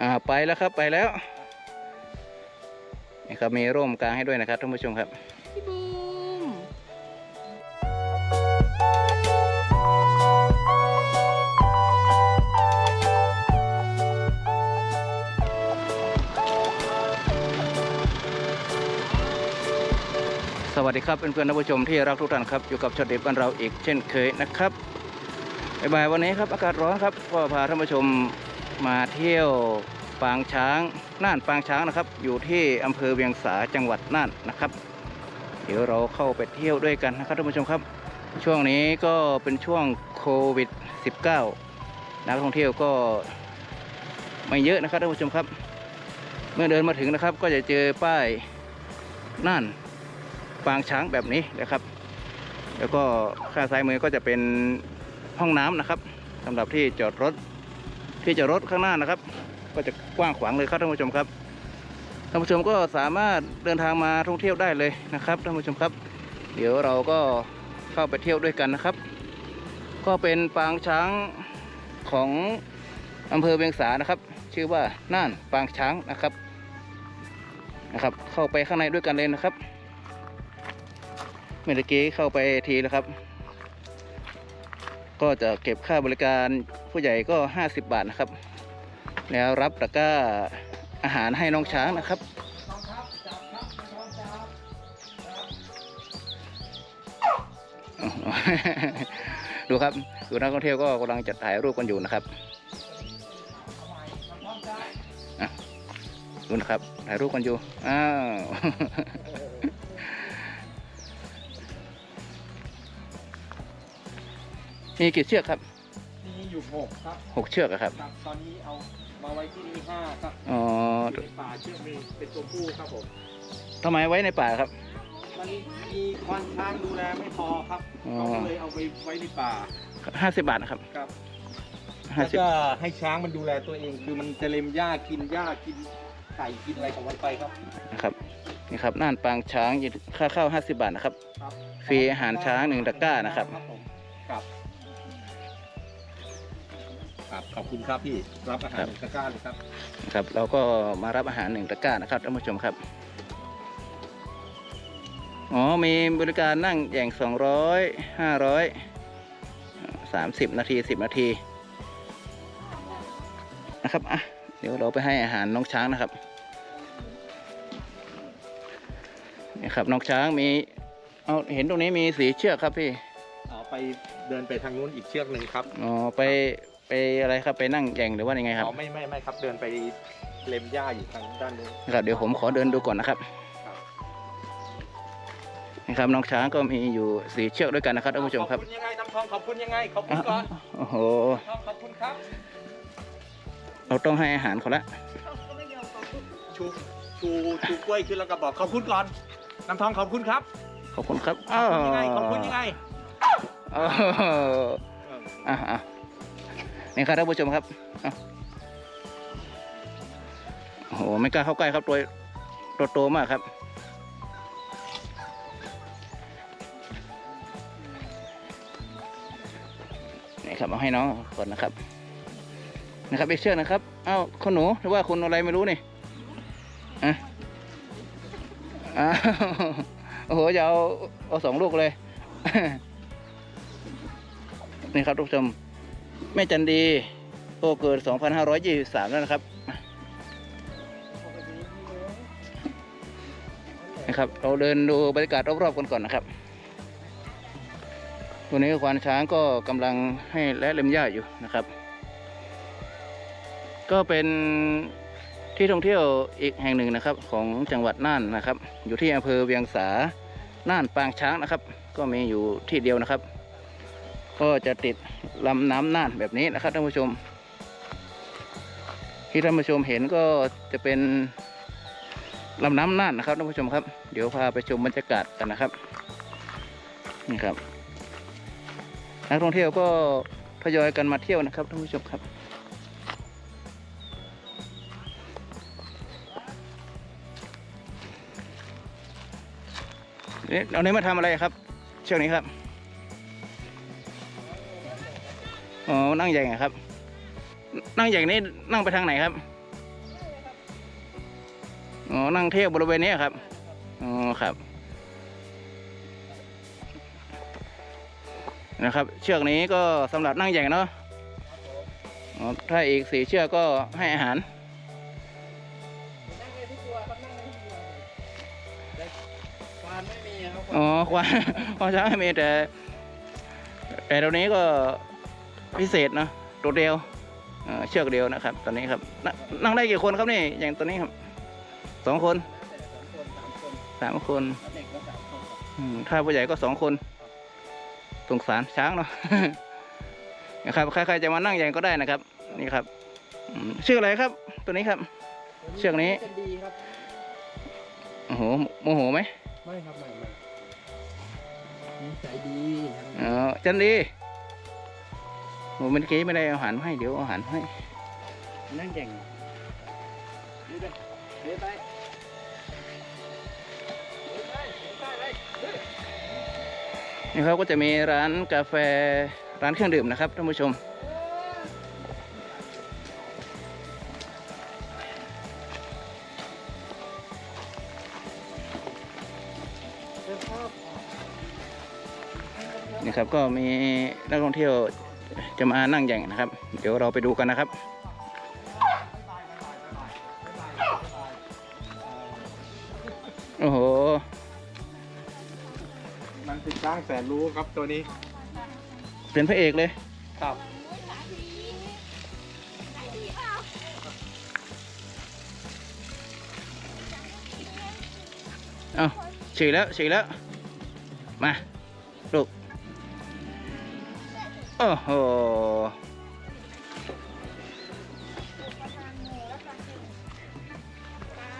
อ่าไปแล้วครับไปแล้วนี่ครับมีร่มกลางให้ด้วยนะครับท่านผู้ชมครับพี่บูมสวัสดีครับเพื่อนๆท่านผู้ชมที่รักทุกท่านครับอยู่กับชดเด็บบ้านเราอีกเช่นเคยนะครับ บ่ายวันนี้ครับอากาศร้อนครับก็พาท่านผู้ชมมาเที่ยวปางช้างน่านปางช้างนะครับ อยู่ที่อำเภอเวียงสาจังหวัดน่านนะครับ เดี๋ยวเราเข้าไปเที่ยวด้วยกันนะครับท่านผู้ชมครับ ช่วงนี้ก็เป็นช่วงโควิด -19 นักท่องเที่ยวก็ไม่เยอะนะครับท่านผู้ชมครับ เมื่อเดินมาถึงนะครับ ก็จะเจอป้ายน่านปางช้างแบบนี้นะครับ แล้วก็ข้างซ้ายมือก็จะเป็น ห้องน้ำนะครับสำหรับที่จอดรถ ที่จอดรถข้างหน้านะครับ ก็จะกว้างขวางเลยครับท่านผู้ชมครับท่านผู้ชมก็สามารถเดินทางมาท่องเที่ยวได้เลยนะครับท่านผู้ชมครับ เดี๋ยวเราก็เข้าไปเที่ยวด้วยกันนะครับ ก็เป็นปางช้างของอำเภอเวียงสานะครับ ชื่อว่าน่านปางช้างนะครับนะครับ เข้าไปข้างในด้วยกันเลยนะครับ เมื่อกี้เข้าไปทีแล้วครับ ก็จะเก็บค่าบริการผู้ใหญ่ก็ 50 บาทนะครับ แล้วรับตะกร้าอาหารให้น้องช้างนะครับ ดูครับดูนักท่องเที่ยวก็กำลังจะถ่ายรูปกันอยู่นะครับดูนะครับถ่ายรูปกันอยู่อ้าว มีกี่เชือกครับ มีอยู่หกครับหกเชือกอะครับ ครับ ตอนนี้เอามาไว้ที่นี่ห้าครับอ๋ออยู่ในป่าเชือกหนึงเป็นตัวผู้ครับผมทำไมไว้ในป่าครับ มันมีควานช้างดูแลไม่พอครับอ๋อ เราก็เลยเอาไปไว้ในป่าห้าสิบบาทนะครับครับห้าแล้วสิบก็ให้ช้างมันดูแลตัวเอง คือมันจะเล็มหญ้ากินหญ้ากินไก่กินอะไรของมันไปครับ นะครับนี่ครับน่านปางช้างอยู่ค่าเข้าห้าสิบบาทนะครับ ครับฟรีอาหารช้างหนึ่งตะกร้านะครับ ผม ครับขอบคุณครับพี่รับอาหารหนึ่งตะกร้าเลยครับ ครับ เราก็มารับอาหารหนึ่งตะกร้านะครับท่านผู้ชมครับ อ๋อ มีบริการนั่งแย่งสองร้อยห้าร้อยสามสิบนาทีสิบนาทีนะครับอะเดี๋ยวเราไปให้อาหารน้องช้างนะครับนี่ครับน้องช้างมีเอาเห็นตรงนี้มีสีเชือกครับพี่เอาไปเดินไปทางนู้นอีกเชือกหนึ่งครับอ๋อไป ไปอะไรครับไปนั่งแย่งหรือว่ายังไงครับอ๋อไม่ไม่ไม่ครับเดินไปเล็มหญ้าอยู่ทางด้านนู้นนะครับเดี๋ยวผมขอเดินดูก่อนนะครับครับนี่ครับน้องช้างก็มีอยู่สีเชือกด้วยกันนะครับท่านผู้ชมครับขอบคุณยังไงน้ำทองขอบคุณยังไงขอบคุณก่อนโอ้โหน้ำทองขอบคุณครับ เราต้องให้อาหารเขาละชูชูชูกล้วยขึ้นแล้วก็บอกขอบคุณก่อนน้ำทองขอบคุณครับ ขอบคุณครับขอบคุณยังไงขอบคุณยังไงอ้าวอะอะ นี่ครับท่านผู้ชมครับโอ้โหไม่กล้าเข้าใกล้ครับตัวตัวโตมากครับ นี่ครับเอาให้น้องก่อนนะครับ นะครับอีกเชือกนะครับ เอ้าคุณหนูหรือว่าคุณอะไรไม่รู้นี่อะอ้าวโอ้โหจะเอาเอาสองลูกเลย นี่ครับทุกผู้ชม แม่จันดีโตเกิด 2523 แล้วนะครับนะครับ เราเดินดูบรรยากาศรอบๆกันก่อนนะครับตัวนี้ควานช้างก็กำลังให้และเล็มหญ้าอยู่นะครับ ก็เป็นที่ท่องเที่ยวอีกแห่งหนึ่งนะครับ ของจังหวัดน่านนะครับ อยู่ที่อำเภอเวียงสาน่านปางช้างนะครับ ก็มีอยู่ที่เดียวนะครับ ก็จะติดลำน้ำน่านแบบนี้นะครับท่านผู้ชม ที่ท่านผู้ชมเห็นก็จะเป็นลำน้ำน่านนะครับท่านผู้ชมครับ เดี๋ยวพาไปชมบรรยากาศกันนะครับนี่ครับ นักท่องเที่ยวก็ทยอยกันมาเที่ยวนะครับท่านผู้ชมครับนี่เอาเนี้มาทำอะไรครับ เชือกนี้ครับ อ๋อ นั่งใหญ่ครับ นั่งใหญ่นี่นั่งไปทางไหนครับ อ๋อ นั่งเที่ยวบริเวณนี้ครับ อ๋อ ครับ นะครับ เชือกนี้ก็สำหรับนั่งใหญ่เนาะอ๋อ ถ้าอีกสี่เชือกก็ให้อาหารนั่งได้ทุกตัวครับนั่งได้ทุกตัวแต่ควานไม่มีครับอ๋อควายควายช้างไม่มีแต่แต่ตรงนี้ก็ พิเศษเนอะตัวเดียวเอ่อเชือกเดียวนะครับ ตอนนี้ครับนนั่งได้กี่คนครับนี่อย่างตัวนี้ครับสองคนแต่สองคนสามคนสามคนแล้วเด็กก็สามคนครับอืมถ้าผู้ใหญ่ก็สองคนสงสารช้างเนาะนะครับใครๆจะมานั่งอย่างก็ได้นะครับ นี่ครับอืมชื่ออะไรครับ ตัวนี้ครับ เชือกนี้จะดีครับโอ้โหโมโหไหมไม่ครับไม่ไม่นิสัยดีครับอ๋อจันดี โหเมื่อกี้ไม่ได้เอาอาหารมาให้เดี๋ยวเอาอาหารให้ นั่งเก่งดูดิเดินไปเดินไปเดินไปเลยนี่เขาก็จะมีร้านกาแฟร้านเครื่องดื่มนะครับท่านผู้ชมเดินครับนี่ครับก็มีนักท่องเที่ยว จะมานั่งอย่างนะครับ เดี๋ยวเราไปดูกันนะครับโอ้โหมันเป็นช้างแสนรู้ครับตัวนี้ เป็นพระเอกเลยครับเอาฉี่แล้วฉี่แล้ว มาลูก โอ้โห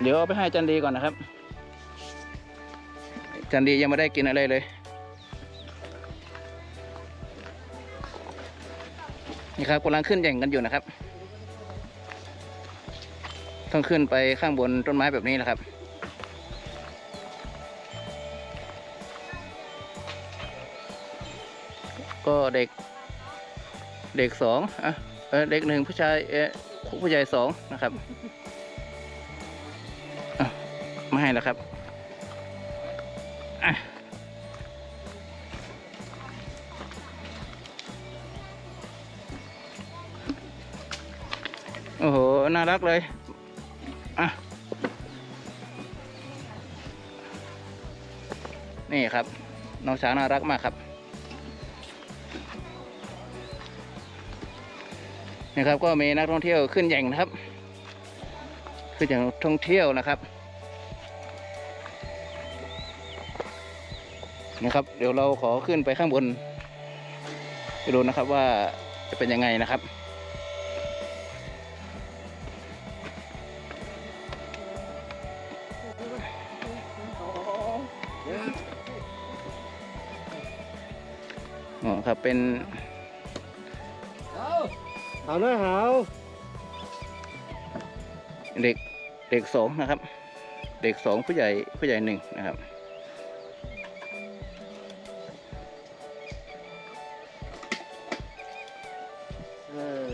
เดี๋ยวเอาไปให้จันดีก่อนนะครับ จันดียังไม่ได้กินอะไรเลย นี่ครับกำลังขึ้นแย่งกันอยู่นะครับ ต้องขึ้นไปข้างบนต้นไม้แบบนี้แหละครับ ก็เด็ก เด็กสองอะเด็กหนึ่งผู้ชายเออผู้ใหญ่สองนะครับอะมาให้แล้วครับอะโอ้โห น่ารักเลย อะ นี่ครับ น้องช้างน่ารักมากครับ นี่ครับ ก็มีนักท่องเที่ยวขึ้นแย่งนะครับ ขึ้นอย่างท่องเที่ยวนะครับนะครับ เดี๋ยวเราขอขึ้นไปข้างบนไปดูนะครับว่าจะเป็นยังไงนะครับอ๋อครับเป็น เอาเลยเอาเด็กเด็กสองนะครับ เด็กสองผู้ใหญ่ผู้ใหญ่หนึ่งนะครับเออ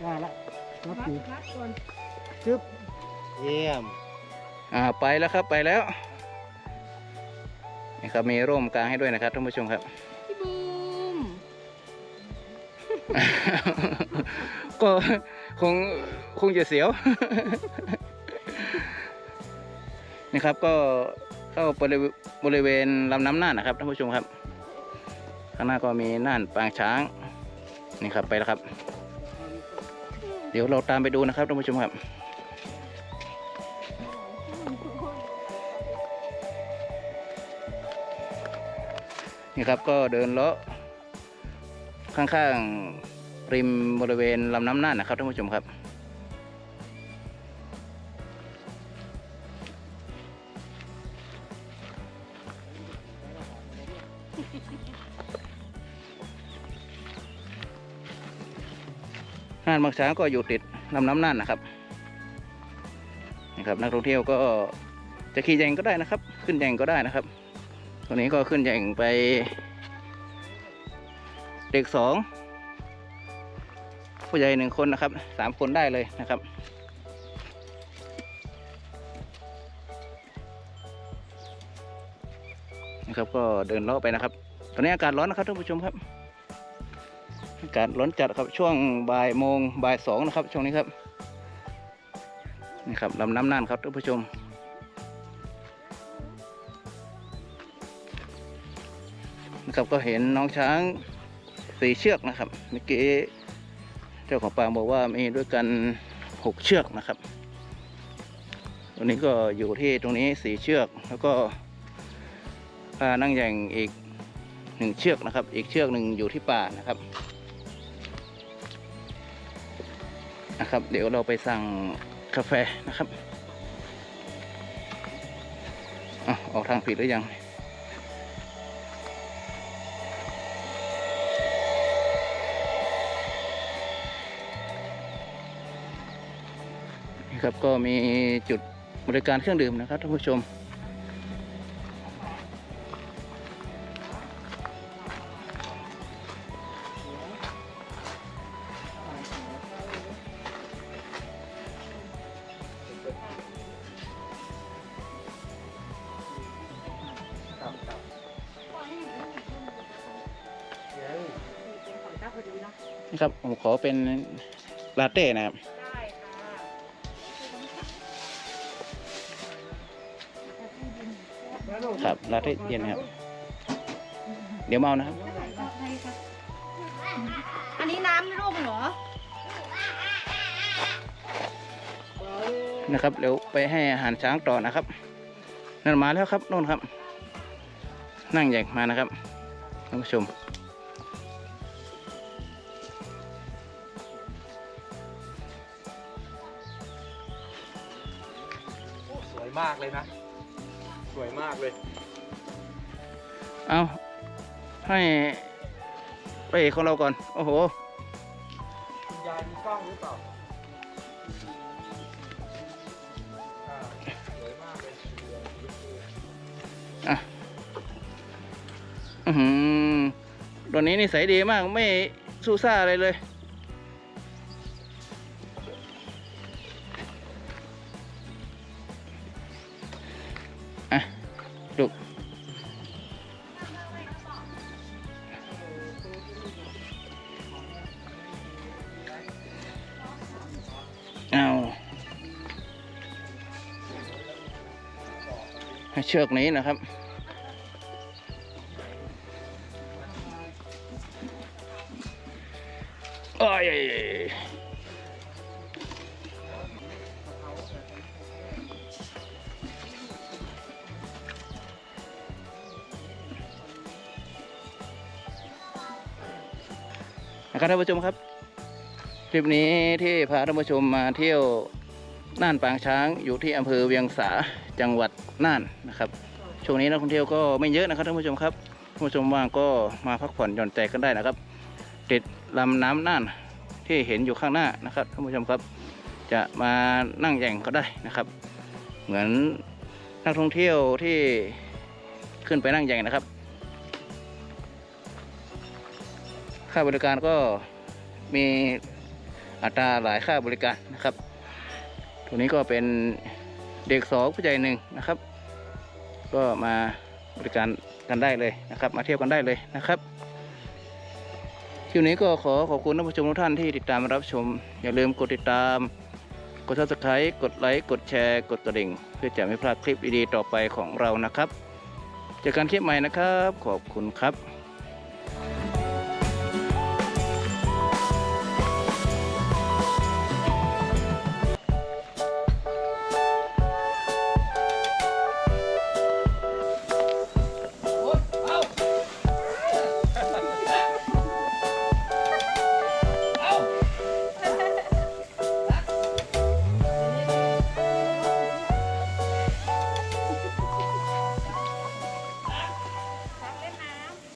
ได้ละรับอยู่จึ๊บเยี่ยม อ่าไปแล้วครับไปแล้วนี่ครับมีร่มกลางให้ด้วยนะครับท่านผู้ชมครับ ก็คงคงจะเสียวนี่ครับก็เข้าบริเวณลำน้ำน่านนะครับท่านผู้ชมครับ ข้างหน้าก็มีน่านปางช้าง นี่ครับไปแล้วครับ เดี๋ยวเราตามไปดูนะครับท่านผู้ชมครับนี่ครับก็เดินเลาะ ข้างๆริมบริเวณลำน้ำน่านนะครับท่านผู้ชมครับ น่านบางช้างก็อยู่ติดลำน้ำน่านนะครับนี่ครับ นักท่องเที่ยวก็จะขี่แยงก็ได้นะครับ ขึ้นแยงก็ได้นะครับตัวนี้ก็ขึ้นแยงไป เด็กสองผู้ใหญ่หนึ่งคนนะครับสามคนได้เลยนะครับนะครับก็เดินเลาะไปนะครับ ตอนนี้อากาศร้อนนะครับท่านผู้ชมครับ อากาศร้อนจัดครับช่วงบ่ายโมงบ่ายสองนะครับ ช่วงนี้ครับนี่ครับลำน้ำน่านครับท่านผู้ชมนะครับก็เห็นน้องช้าง สี่เชือกนะครับเมื่อกี้เจ้าของปางบอกว่ามีด้วยกันหกเชือกนะครับตัวนี้ก็อยู่ที่ตรงนี้สี่เชือกแล้วก็พานั่งอย่างอีกหนึ่งเชือกนะครับ อีกเชือกหนึ่งอยู่ที่ป่านะครับนะครับ เดี๋ยวเราไปสั่งกาแฟนะครับอะออกทางผิดหรือยัง ครับก็มีจุดบริการเครื่องดื่มนะครับท่านผู้ชม นี่ครับผมขอเป็นลาเต้นะครับ ครับลาเต้เย็นนะครับ เดี๋ยวเมานะครับ อันนี้น้ำลูกเหรอ นะครับเดี๋ยวไปให้อาหารช้างต่อนะครับนั่นมาแล้วครับนู่นครับ นั่งใหญ่มานะครับท่านผู้ชมโอ้สวยมากเลยนะส วยมากเลย เอาให้พระเอกของเราก่อน โอ้โห คุณยายมีกล้องหรือเปล่าอ่าสวยมากเลยอะอือหือตัวนี้นิสัยดีมากไม่สู้ซ่าอะไรเลย เชือกนี้นะครับ โอ้ยนะครับท่านผู้ชมครับ คลิปนี้ที่พาท่านผู้ชมมาเที่ยว น่านปางช้างอยู่ที่อำเภอเวียงสาจังหวัดน่านนะครับช่วงนี้นักท่องเที่ยวก็ไม่เยอะนะครับท่านผู้ชมครับท่านผู้ชมว่างก็มาพักผ่อนหย่อนใจกันได้นะครับ ติดลำน้ำน่านที่เห็นอยู่ข้างหน้านะครับท่านผู้ชมครับ จะมานั่งแย่งก็ได้นะครับ เหมือนนักท่องเที่ยวที่ขึ้นไปนั่งแย่งนะครับ ค่าบริการก็มีอัตราหลายค่าบริการนะครับ ตัวนี้ก็เป็นเด็กสองผู้ใหญ่หนึ่งนะครับ ก็มาบริการกันได้เลยนะครับ มาเที่ยวกันได้เลยนะครับคลิปนี้ก็ขอขอบคุณท่านผู้ชมทุกท่านที่ติดตามรับชม อย่าลืมกดติดตาม กด subscribe กดไลค์กดแชร์กดกระดิ่ง เพื่อจะไม่พลาดคลิปดีๆต่อไปของเรานะครับเจอกันคลิปใหม่นะครับ ขอบคุณครับ